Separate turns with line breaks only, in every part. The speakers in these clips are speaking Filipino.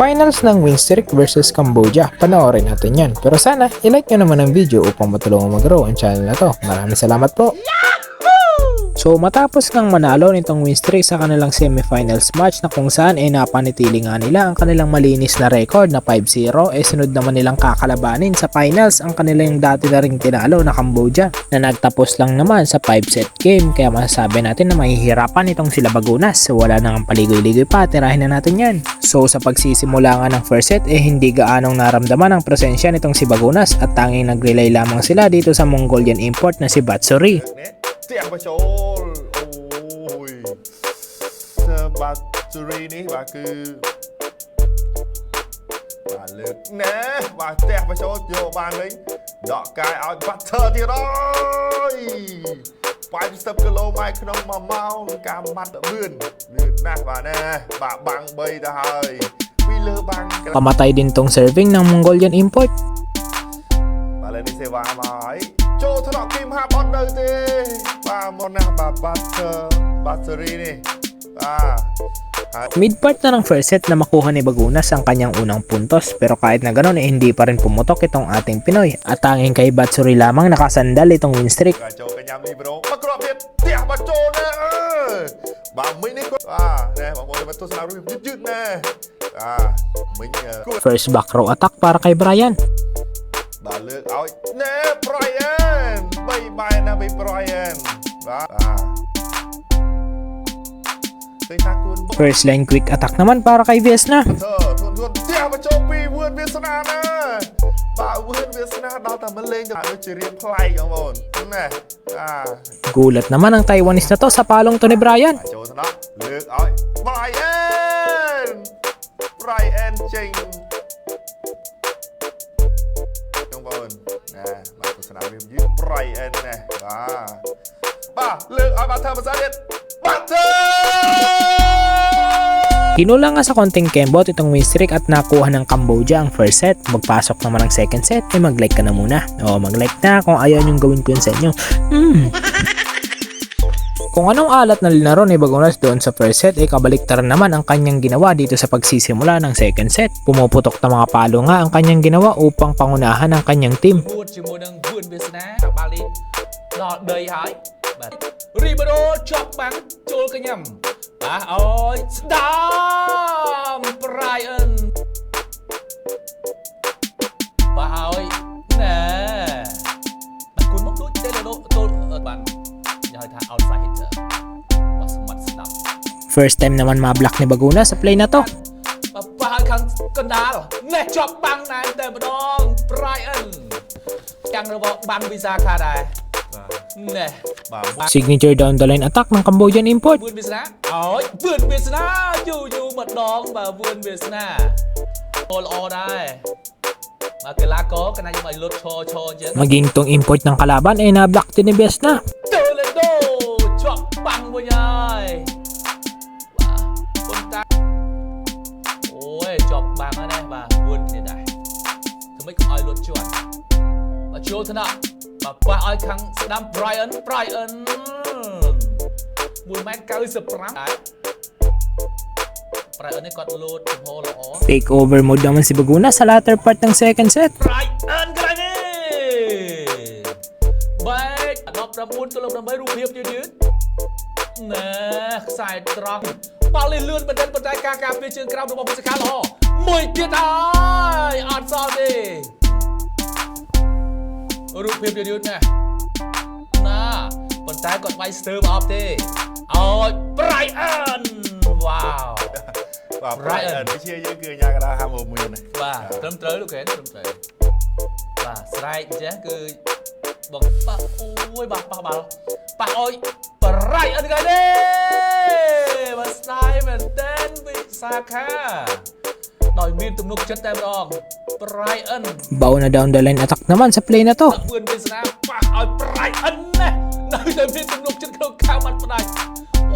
Finals ng win streak versus Cambodia. Panoorin natin yan. Pero sana, ilike nyo naman ang video upang matulungan mag-grow ang channel na to. Maraming salamat po. So matapos ngang manalo nitong win streak sa kanilang semifinals match na kung saan ay napanitili nga nila ang kanilang malinis na record na 5-0 eh sunod naman nilang kakalabanin sa finals ang kanilang dati na ring tinalo na Cambodia na nagtapos lang naman sa 5 set game kaya masasabi natin na mahihirapan itong sila Bagunas wala nang paligoy-ligoy pa tirahin na natin yan. So sa pagsisimula nga ng first set eh hindi gaanong naramdaman ang presensya nitong si Bagunas at tanging nag-relay lamang sila dito sa Mongolian import na si Batsuri.
នេះផ្ទះបញ្ចូលអូយបាទជូរីនេះបាទគឺបាទលើកណែបាទផ្ទះបញ្ចូលយកបានវិញដកកាយឲ្យបាត់ធើទៀតអើយ80គីឡូម៉ែត្រក្នុង1ម៉ោងការម៉ាត់លឿនលឿនណាស់បាទណែបាទបាំង3ទៅហើយពីលើបាំង
Pamatay din tong serving ng Mongolian import.
បាទលើនេះសេវាមកហើយ ចូលថ្នាក់គីមហាប់អត់នៅទេបាទមកណាស់បាទបាត់បាត់សេរីនេះបាទហើយ
Mid part na ng first set na makuha ni Bagunas ang kanyang unang puntos pero kahit na ganoon eh hindi pa rin pumutok itong ating Pinoy at tanging kay Batsuri lamang nakasandal itong win streak.
ក៏ចូលកញ្ញាមី Darlene. Oy, nee, Brian! Bye bye na may Brian. Ba? First line quick attack naman para kay VS na. เธอทวนทวนเที่ยวมา
โจมปีวืด
เวียนสนานะบ่าวืดเวียนสนาเรา
แต่มันเลงจะ
เอาจะเรียนไพลกันบนนี่อ่า Gulat naman ang Taiwanese na to sa palong to ni Brian. โจทย์นะเลือกเอาไบรอัน
ไบรอันจริง นะมา
โฆษณาวิวยืดปล่อยเอ็นนะอ่าป่ะเลือกเอาบัตเทอร์ภาษาเด็ดบัตเทอร์
Kinulang nga sa konting kembot itong win streak at nakuha ng Cambodia ang first set. Magpasok naman ang second set, eh mag-like ka na muna. O mag-like na kung ayaw yung gawin ko yun sa inyo. Mm. Kung anong alat na linaro ni Bagonas doon sa first set ay eh, kabaliktaran naman ang kanyang ginawa dito sa pagsisimula ng second set. Pumuputok na mga palo nga ang kanyang ginawa upang pangunahan ang kanyang team.
Ribeiro ចទេលោទល់បាទនិយាយថា outside hitter បាទស្មាត់ស្ដាប់
First time naman ma-block ni Baguna sa play na to.
បាទប៉ះឲ្យខាងកណ្ដាលនេះជាប់បាំងណែតែម្ដង Brian ទាំងរបស់បាំងវិសាខាដែរបាទណែ
បាទ
Signature down the line attack ng Cambodian import.
វឿនវាសនាអើយវឿនវាសនាយូរយូរម្ដងបាទវឿនវាសនាអូល្អដែរ បាទកីឡាករកណាខ្ញុំឲ្យលុតឈរឈរអញ្ចឹង
Maging tong import ng kalaban ay na-block din ni Viesna.
ទៅលេដូជាប់បាំងវិញហើយបាទប៉ុន្តែអូយជាប់បាំងហើយណាបាទវឿនគ្នាដែរធ្វើម៉េចកុំឲ្យលុតជាប់បាទចូលថ្នាក់បាទប៉ះឲ្យខាងស្ដាំ Brian Brian 1ម៉ែត្រ95ដែរ Brian នេះគាត់លោតចំហល្អ
Take over mode naman si Baguna sa latter part ng second set.
Brian ក្រោយនេះបែក19ទល់8រូបភាពយឺតយឺតណែខ្សែត្រង់បាល់នេះលឿនមែនទែនប៉ុន្តែការការពារជើងក្រោមរបស់ពុទ្ធកាល្អមួយទៀតហើយអត់សល់ទេរូបភាពយឺតយឺតណាស់ណាប៉ុន្តែគាត់វាយស្ទើរមកអត់ទេឲ្យ Brian វ៉ាវ
បាទ
Brian
Brian វិជាយើងគឺអាញាកដាហាមកមួយណា
បាទត្រឹមត្រូវលោកកែនត្រឹមត្រូវបាទស្រែកអញ្ចឹងគឺបងប៉ះអូយបាទប៉ះបាល់ប៉ះអុយប្រៃអត់គេទេបាទស្ដាយមែនតើវិសាខាដោយមានទំនុកចិត្តតែម្ដងប្រៃអិន
Bao na down the line attack naman sa play na to.
ពឿនវាសនាប៉ះឲ្យប្រៃអិនណានៅតែមានទំនុកចិត្តក្នុងខាងបាត់ផ្ដាច់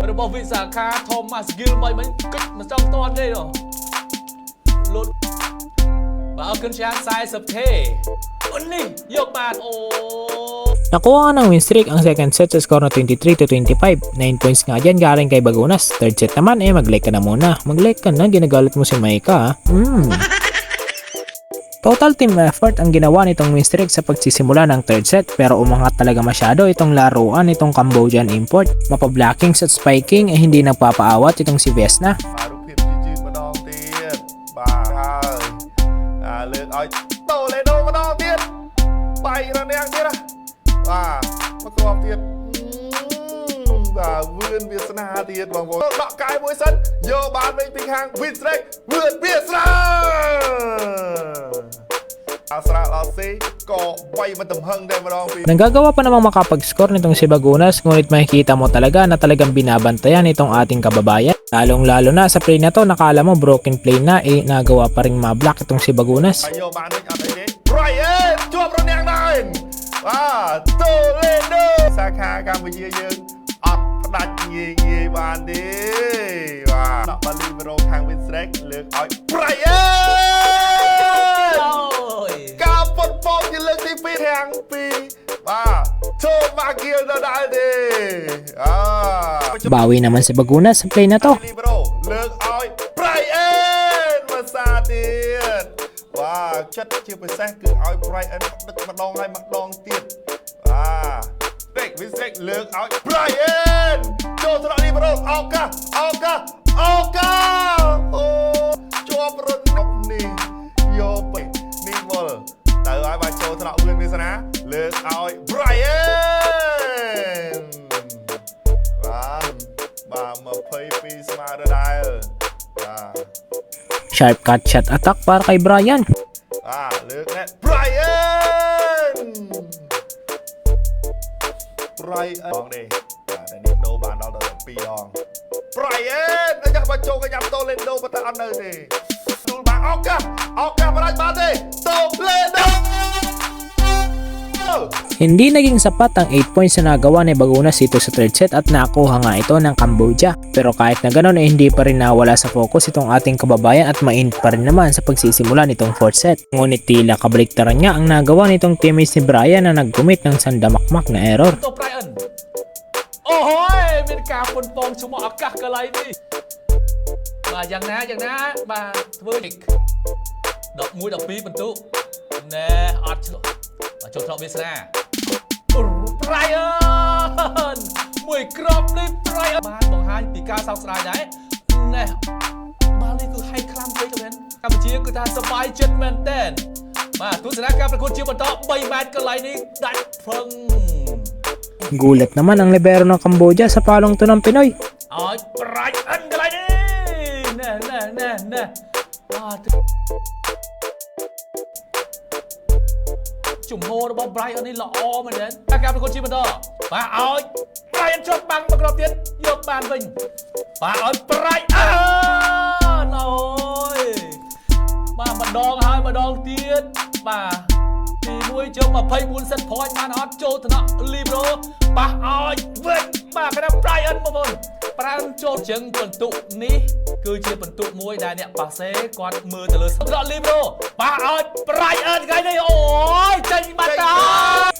របស់វិសាខា Thomas Gill មិនមិនគិតមិនចង់តន់ទេហ៎លុតបាទអរគុណច្រើន 40k នេះយកបានអូ
Nakuha nga ng win streak ang second set sa score na 23 to 25. 9 points nga dyan galing kay Bagunas. Third set naman eh mag-like ka na muna. Mag-like ka na, ginagalit mo si Maika. ah. Total team effort ang ginawa nitong Winstreak sa pagsisimula ng third set pero umangat talaga masyado itong laruan nitong Cambodian import. Mapablockings at spiking ay eh hindi nagpapaawat itong si Vesna.
và vươn Việt Sna thiệt bằng vốn đọ cái mỗi sân giờ bán mình tình hàng Vinstreak vươn Việt Sna
Nanggagawa pa namang makapag-score nitong si Bagunas ngunit makikita mo talaga na talagang binabantayan itong ating kababayan. Lalong lalo na sa play na to nakala mo broken play na eh nagawa pa rin mablock itong si Bagunas.
ហើយយកបានវិញអត់អីទេ Brian ជាប់រនាំងដែរបាទតូលេដូសាខាកម្ពុជាយើងអត់ផ្ដាច់ងាយងាយបានទេបាទដាក់បាលីវីរ៉ូខាង Win Strike លើកឲ្យ Brian ជាលើកទី2រាំង2បាទចូលមកគៀលទៅដែរទេអើ
Bawi naman si Bagunas sa play na to.
លីប្រូលើកឲ្យ Brian មកសាទៀតបាទចិត្តជាពិសេសគឺឲ្យ Brian ដឹកម្ដងហើយម្ដងទៀតបាទពេកវិសេកលើកឲ្យ Brian ចូលត្រង់លីប្រូឱកាសឱកាសឱកាស បាទ22ស្មើដដែលបាទ
Sharp cut shot attack para kay Brian.
បាទលើកនេះ Brian Brian បងនេះបាទតែនេះដូរបានដល់ដល់2ដង Brian អញ្ចឹងបើចូលកញ្ញាំតូលេនដូប៉ុន្តែអត់នៅទេ
Hindi naging sapat ang 8 points na nagawa ni Bagunas dito sa third set at nakuha nga ito ng Cambodia. Pero kahit na ganoon ay hindi pa rin nawala sa focus itong ating kababayan at mainit pa rin naman sa pagsisimula nitong fourth set. Ngunit tila kabaliktaran nga ang nagawa nitong teammates ni Brian na nag-commit ng sandamakmak na error.
ទៅ Brian អូហយមានការប៉ុនប៉ងឈ្មោះឱកាសកន្លែងនេះបាទយ៉ាងណាយ៉ាងណាបាទធ្វើ kick 11 12បន្ទុកណែអត់ឆ្លុះបាទចូលត្រកវាសនា Brian មួយក្របនេះ Brian បានបង្ហាញពីការសោកស្ដាយដែរណែបាល់នេះគឺហៃខ្លាំងពេកទៅមែនកម្ពុជាគឺថាសប្បាយចិត្តមែនតើបាទទស្សនាការប្រកួតជាបន្ត3ម៉ែត្រកន្លែងនេះដាច់ផឹង
Gulat naman ang libero ng Cambodia sa palong to ng Pinoy.
ឲ្យប្រាច់អិនកន្ជំហររបស់ Brian នេះល្អមែនទេតែការប្រកួតជាបន្តបាទឲ្យ Brian ជាប់បាំងមួយគ្រាប់ទៀតយកបានវិញបាទឲ្យ Brian អូយបាទម្ដងហើយម្ដងទៀតបាទ ទី1ជើង24សិត point បានអត់ចូលថ្នាក់ Libro ប៉ះឲ្យវិញបាទគណៈ Brian បងប្អូន Brian ចូលជើងបន្ទុកនេះគឺជាបន្ទុកមួយដែលអ្នកប៉ាសេគាត់មើលទៅលើថ្នាក់ Libro ប៉ះឲ្យ Brian ថ្ងៃនេះអូយចេញបាត់តា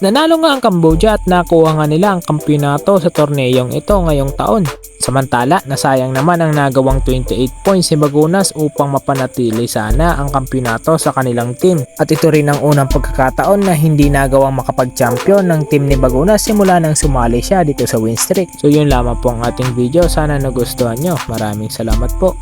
Nanalo nga ang Cambodia at nakuha nga nila ang kampyonato sa torneyong ito ngayong taon. Samantala, nasayang naman ang nagawang 28 points si Bagunas upang mapanatili sana ang kampyonato sa kanilang team. At ito rin ang unang pagkakataon na hindi nagawang makapag-champion ng team ni Bagunas simula nang sumali siya dito sa win streak. So yun lamang po ang ating video. Sana nagustuhan nyo. Maraming salamat po.